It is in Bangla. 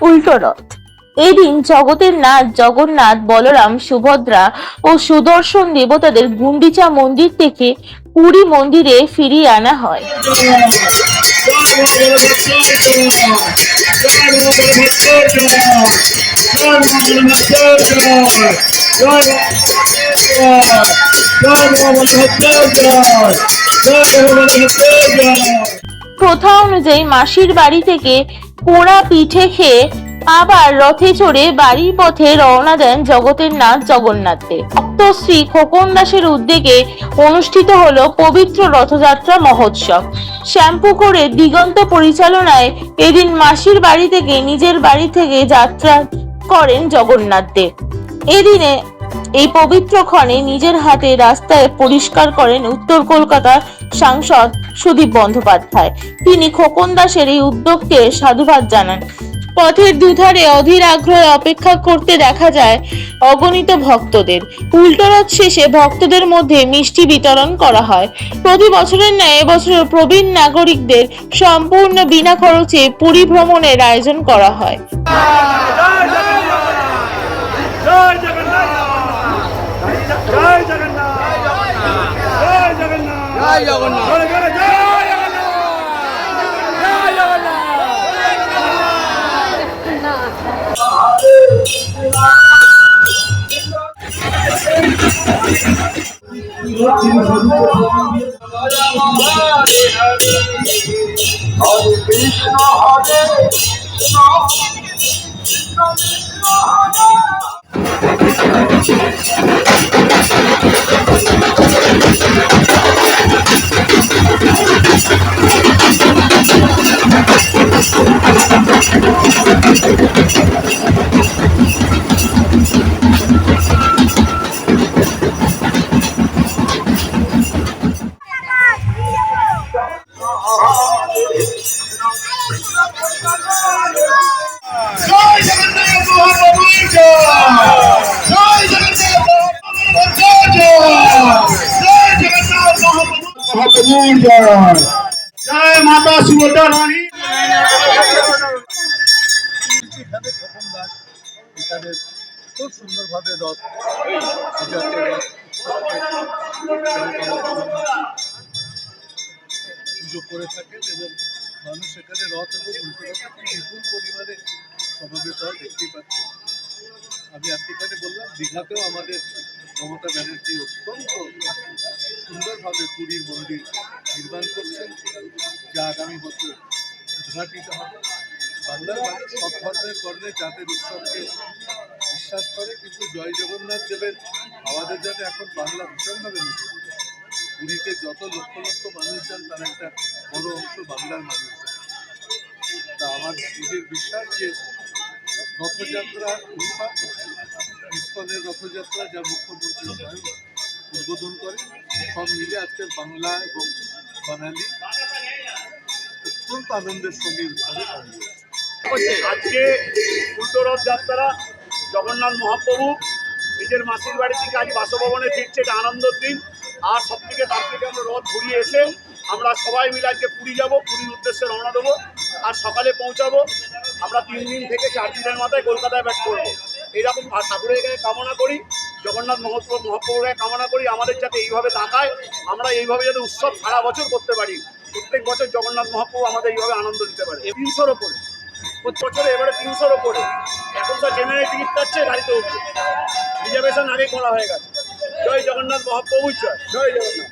উল্টো রথ। এদিন জগতের নাথ, জগন্নাথ, বলরাম, সুভদ্রা ও সুদর্শন দেবতাদের গুন্ডিচা মন্দির থেকে পুরী মন্দিরে ফিরিয়ে আনা হয়। প্রথা অনুযায়ী মাসির বাড়ি থেকে পোড়া পিঠে খেয়ে আবার রথে চড়ে বাড়ির পথে রওনা দেন জগতের নাথ জগন্নাথ। দেব শ্রী খোকন দাসের উদ্যোগে অনুষ্ঠিত হলো পবিত্র রথযাত্রা মহোৎসব। শ্যাম্পু করে দিগন্ত পরিচালনায় এদিন মাসির বাড়ি থেকে নিজের বাড়ি থেকে যাত্রা করেন জগন্নাথ এদিনে এই পবিত্র ক্ষণে নিজের হাতে রাস্তায় পরিষ্কার করেন উত্তর কলকাতার সাংসদ সুদীপ বন্দ্যোপাধ্যায়। তিনি খোকন দাসের এই উদ্যোগকে সাধুবাদ জানান। পথের দুধারে অধীর আগ্রহে অপেক্ষা করতে দেখা যায় অগণিত ভক্তদের। উল্টোরথ শেষে ভক্তদের মধ্যে মিষ্টি বিতরণ করা হয়। প্রতি বছরের ন্যায় এবছর প্রবীণ নাগরিকদের সম্পূর্ণ বিনা খরচে পুরী ভ্রমণের আয়োজন করা হয়। জগন্নাথ! জয় জগন্নাথ। জয় জয় জগন্নাথ। জয় জগন্নাথ। হরে কৃষ্ণ হরে কৃষ্ণ। জয় মাতা সুভদ্রা রানী এখানে খোকন দাস রথ পুজো করে থাকেন এবং মানুষ এখানে রথ এবং বিপুল পরিমাণে সমবেত হয় দেখতেই পাচ্ছি আমি আজকে এখানে বললাম, দীঘাতেও আমাদের মমতা ব্যানার্জি অত্যন্ত সুন্দরভাবে পুরীর মন্দির নির্মাণ করছেন, যা আগামী বছর উদ্ঘাটিত হবে। বাংলার মানুষ সব ধর্মের বর্ণে জাতের উৎসবকে বিশ্বাস করে, কিন্তু জয় জগন্নাথ দেবের আমাদের যাতে এখন বাংলা ভীষণভাবে নতুন পুরীতে যত লক্ষ লক্ষ মানুষ যান, তার একটা বড় অংশ বাংলার মানুষ তা আমার নিজের বিশ্বাস যে রথযাত্রা উৎসব ইস্কনের রথযাত্রা যা মুখ্যমন্ত্রী স্বয়ং উদ্বোধন করে সব মিলে আজকে বাংলা এবং বাঙালি অত্যন্ত আনন্দের সঙ্গে আজকে উল্টো রথ যাত্রা জগন্নাথ মহাপ্রভু নিজের মাসির বাড়ি থেকে আজ বাসভবনে ফিরছে এটা আনন্দের দিন। আর সব থেকে তার থেকে আমরা রথ ঘুরিয়ে এসে আমরা সবাই মিলে আজকে পুরী যাব পুরীর উদ্দেশ্যে রওনা দেবো আর সকালে পৌঁছাবো। আমরা তিন দিন থেকে চার দিনের মাথায় কলকাতায় ব্যাক করব। এইরকম ঠাকুরের গায়ে কামনা করি, জগন্নাথ মহাপ্রভু মহাপ্রভুর কামনা করি, আমাদের যাতে এইভাবে তাকায়, আমরা এইভাবে যাতে উৎসব সারা বছর করতে পারি। প্রত্যেক বছর জগন্নাথ মহাপ্রভু আমাদের এইভাবে আনন্দ দিতে পারে। তিনশোর ওপরে। প্রতি বছরে এবারে তিনশোর ওপরে। এখন তো জেনারেল টিকিট কাটছে, গাড়িতে উঠছে। রিজার্ভেশন আগে করা হয়ে গেছে। জয় জগন্নাথ মহাপ্রভু জয়। জয় জগন্নাথ।